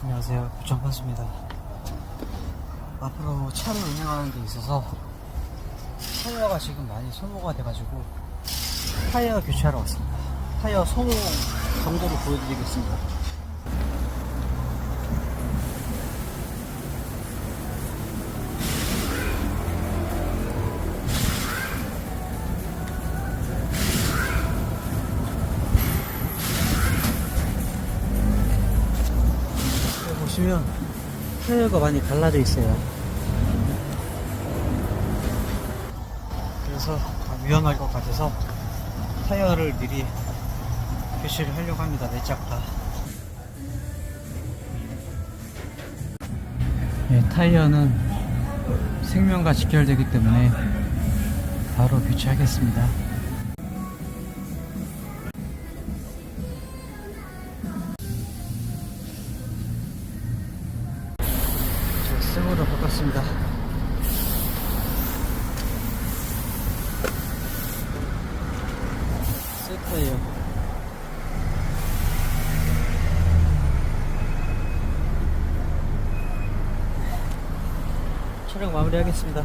안녕하세요. 부천판수입니다. 앞으로 차를 운행하는 데 있어서 타이어가 지금 많이 소모가 돼가지고 타이어 교체하러 왔습니다. 타이어 소모 정도를 보여드리겠습니다. 보시면 타이어가 많이 갈라져 있어요. 그래서 위험할 것 같아서 타이어를 미리 교체를 하려고 합니다. 네짝 다. 네, 타이어는 생명과 직결되기 때문에 바로 교체하겠습니다. 새거로 바꿨습니다. 새 타이어. 촬영 마무리하겠습니다.